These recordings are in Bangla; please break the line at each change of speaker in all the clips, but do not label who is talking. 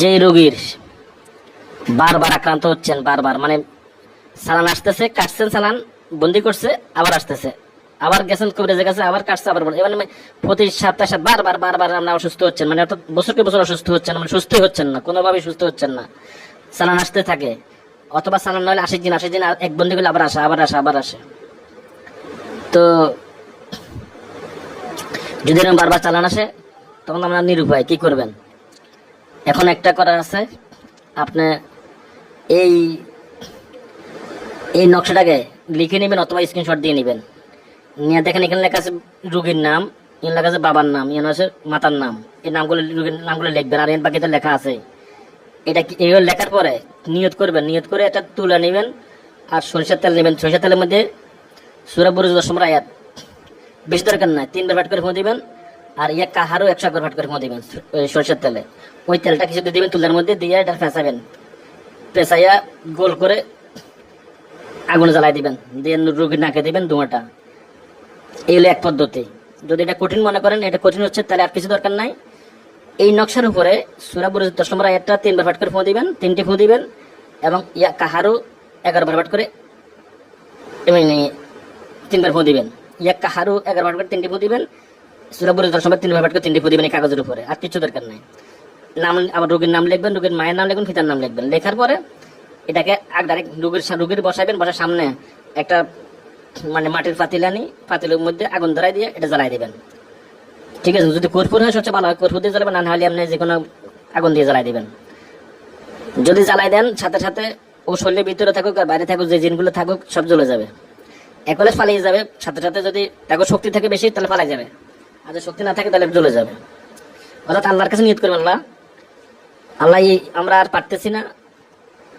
যে রোগীর বারবার আক্রান্ত হচ্ছেন, বারবার মানে সালান আসতেছে, কাটছেন সালান, বন্দি করছে, আবার আসতেছে। আবার গেছেন কবিরাজের কাছে আবার কাটছে, আবার মানে প্রতি সপ্তাহে সপ্তাহে বারবার বারবার আমরা অসুস্থ হচ্ছেন মানে অর্থাৎ বছরকে বছর অসুস্থ হচ্ছেন মানে সুস্থই হচ্ছেন না, কোনোভাবেই সুস্থ হচ্ছেন না। সালান আসতে থাকে, অথবা সালান নইলে আশি দিন আশি দিন এক বন্দি করলে আবার আসে আবার আসে আবার আসে। তো যদি এরকম বারবার চালান আসে, তখন আমরা নিরুপায়, কি করবেন? এখন একটা করা আছে। আপনি এই এই নকশাটাকে লিখে নেবেন অথবা স্ক্রিনশট দিয়ে নেবেন। নিয়ে দেখেন এখানে লেখা আছে রুগীর নাম, এখানে লেখা আছে বাবার নাম, এখানে আছে মাতার নাম। এই নামগুলো, রুগীর নামগুলো লিখবেন আর এর বাকিতে লেখা আছে। এটা কি এইগুলো লেখার পরে নিয়ত করবেন, নিয়ত করে এটা তুলে নেবেন আর সরিষার তেল নেবেন। সরিষার তেলের মধ্যে সুরা বুরুজ দশম আয়াত। বেশি দরকার নাই, তিনবার ভাট করে ফোঁ দিবেন। আর ইয়া কাহারও একশো একবার ভাট করে ফোঁ দিবেন সরিষার তেলে। ওই তেলটা কিছুতে দিবেন, তুলার মধ্যে দিয়ে এটা ফেঁসাবেন পেঁচাইয়া গোল করে আগুন জ্বালাই দিবেন, দিয়ে রুগীর নাকে দিবেন ধোঁয়াটা। এই হলো এক পদ্ধতি। যদি এটা কঠিন মনে করেন, এটা কঠিন হচ্ছে, তাহলে আর কিছু দরকার নাই। এই নকশার উপরে সুরাবুর দশ নম্বর আয়াতটা তিনবার ভাট করে ফোঁ দিবেন, তিনটি ফোঁ দিবেন, এবং ইয়া কাহারও এগারো বার ভাট করে এবং তিনবার ফোঁ দিবেন। ইয়া কাহারও এগারো বার করে তিনটি ফোঁ দিবেন দশ নম্বর তিনবার ভাট করে তিনটি ফোঁ দিবেন কাগজের উপরে, আর কিছু দরকার নাই। নাম, আবার রোগীর নাম লিখবেন, রোগীর মায়ের নাম লিখবেন, পিতার নাম লিখবেন। লেখার পরে এটাকে আগ ডাইরেক্ট রোগীর রোগীর বসাবেন বসার সামনে একটা মানে মাটির পাতিল আনি, পাতিলের মধ্যে আগুন ধরাই দিয়ে এটা জ্বালাই দিবেন। ঠিক আছে, যদি কর্পূর হয়, সবচেয়ে ভালো হয়, কর্পূর দিয়ে জ্বালাবেন, না হলে আপনি যে কোনো আগুন দিয়ে জ্বালাই দিবেন। যদি জ্বালাই দেন, সাথে সাথে ও শরীরের ভিতরে থাকুক আর বাইরে থাকুক, যে জিনগুলো থাকুক, সব জ্বলে যাবে। একলে পালিয়ে যাবে, সাথে সাথে যদি তাকে শক্তি থাকে বেশি, তাহলে পালাই যাবে। আর যদি শক্তি না থাকে তাহলে জ্বলে যাবে। অর্থাৎ আল্লাহর কাছে নিয়ত করবেন আল্লাহ। আল্লাহ আমরা আর পারতেছি না।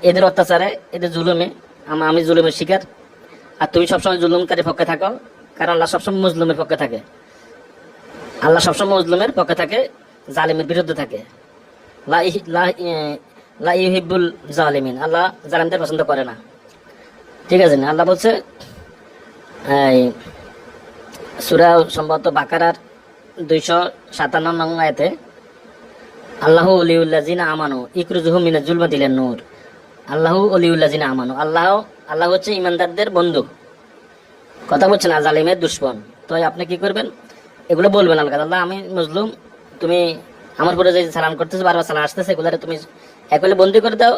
এদের অত্যাচারে, এদের জুলুমে। আমা- আমি জুলুমের শিকার। আর তুমি সবসময় জুলুমকারীর পক্ষে থাকো। কারণ আল্লাহ সবসময় মুসলিমের পক্ষে থাকে। আল্লাহ সবসময় মুসলিমের পক্ষে থাকে, জালিমের বিরুদ্ধে থাকে। লা ইহি- লা- ই- লা জালিমিন। আল্লাহ জালিমদের পছন্দ করে না। ঠিক আছে না? আল্লাহ বলছে, এই সুরা সম্ভবত বাকারার দুইশো সাতান্ন নং আয়াতে, আল্লাহ আমানু, ইকরুজুহু দিলেন নূর। আল্লাহ আমানু, আল্লাহ আল্লাহ হচ্ছে ইমানদারদের বন্ধু। কথা বলছেন না, জালিমের দুশ্মন। তো আপনি কি করবেন? এগুলো বলবেন আল্লাহ। আল্লাহ, আমি মজলুম তুমি আমার পরে যে সালাম করতেছে, বারবার সালাম আসতেছে এগুলো তুমি একলে বন্দি করে দাও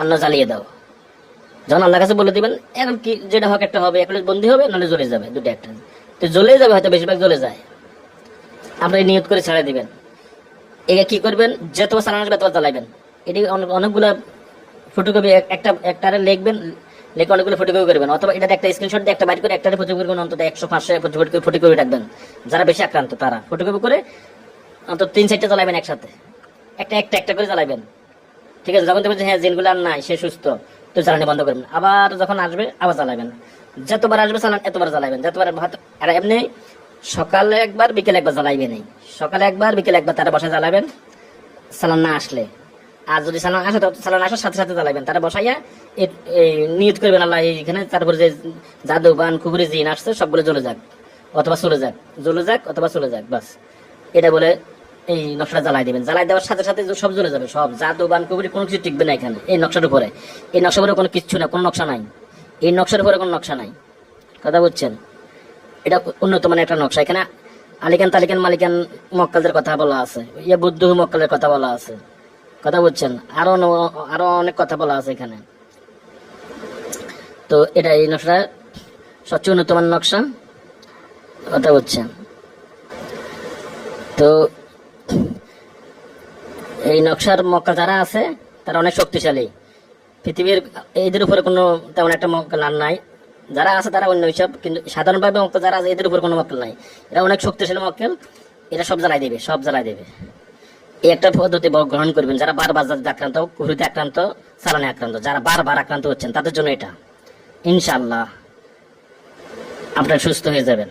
আন্ন জ্বালিয়ে দাও। যখন আল্লাহ কাছে বলে দিবেন, এখন কি, যেটা হোক একটা হবে একলে বন্দি হবে, নাহলে জ্বলে যাবে, দুটো একটা। তো জ্বলে যাবে, হয়তো বেশিরভাগ জ্বলে যায়। আপনি নিয়ত করে ছেড়ে দিবেন। একে কি করবেন? যত সালান আসবে তত জ্বালাইবেন। এটি অনেক অনেকগুলো ফটোকপি একটা, একটারে লিখবেন, লিখে অনেকগুলো ফটোকপি করবেন। অথবা এটা একটা স্ক্রিনশট দিয়ে একটা বাইট করে একটারে ফটোকপি করবেন, অন্তত একশো, পাঁচশো ফটোকপি ফটোকপি রাখবেন। যারা বেশি আক্রান্ত, তারা ফটোকপি করে অন্তত তিন চারটে জ্বালাবেন একসাথে। একটা একটা একটা করে জ্বালাবেন ঠিক আছে? যখন দেখবেন যে হ্যাঁ জিনগুলো আর নাই, সে সুস্থ, তো জ্বালানি বন্ধ করবেন। আবার যখন আসবে, আবার জ্বালাবেন যতবার আসবে চালান এতবার জ্বালাবেন যতবার এমনি সকালে একবার, বিকেলে একবার জ্বালাইবে নেই। সকালে একবার, বিকেলে একবার তারা বসে জ্বালাবেন সালান না আসলে। আর যদি সালান আসে তো সালান আসার সাথে সাথে জ্বালাবেন তারা বসাইয়া নিয়ত করবেন আল্লাহ এইখানে তারপরে যে জাদু, বান, কুকুরি জিন আসছে, সবগুলো জ্বলে যাক, অথবা চলে যাক। জ্বলে যাক অথবা চলে যাক, বাস। এটা বলে এই নকশাটা জ্বালাই দিবেন। জ্বালাই দেওয়ার সাথে সাথে সব জ্বলে যাবে, সব জাদু, বান, কুকুরি, কোনো কিছু টিকবে না এখানে, এই নকশার উপরে। এই নকশার উপরে কোনো কিচ্ছু না, কোনো নকশা নাই। এই নকশার উপরে কোনো নকশা নাই। কথা বুঝছেন? এটা উন্নত মানের একটা নকশা। এখানে আলিকান তালিকান মালিকান মক্কালদের কথা বলা আছে। ইয়ে বুদ্ধ মক্কালের কথা বলা আছে। কথা বুঝছেন? আরও আরও অনেক কথা বলা আছে এখানে। তো এটা এই নকশা সবচেয়ে উন্নত মানের নকশা। কথা বুঝছেন? তো এই নকশার মক্কা যারা আছে, তারা অনেক শক্তিশালী। পৃথিবীর এদের উপরে কোনো তেমন একটা মক্কা নাই। যারা আছে তারা অন্য হিসাব কিন্তু সাধারণভাবে মক্কেল যারা আছে, এদের উপর কোনো মক্কেল নাই। এরা অনেক শক্তিশালী মক্কেল, এরা সব জ্বালাই দেবে, সব জ্বালাই দেবে। এই একটা পদ্ধতি গ্রহণ করবেন, যারা বারবার যাদের আক্রান্ত কুহুরিতে আক্রান্ত চালানে আক্রান্ত, যারা বারবার আক্রান্ত হচ্ছেন, তাদের জন্য এটা। ইনশাল্লাহ আপনার সুস্থ হয়ে যাবেন।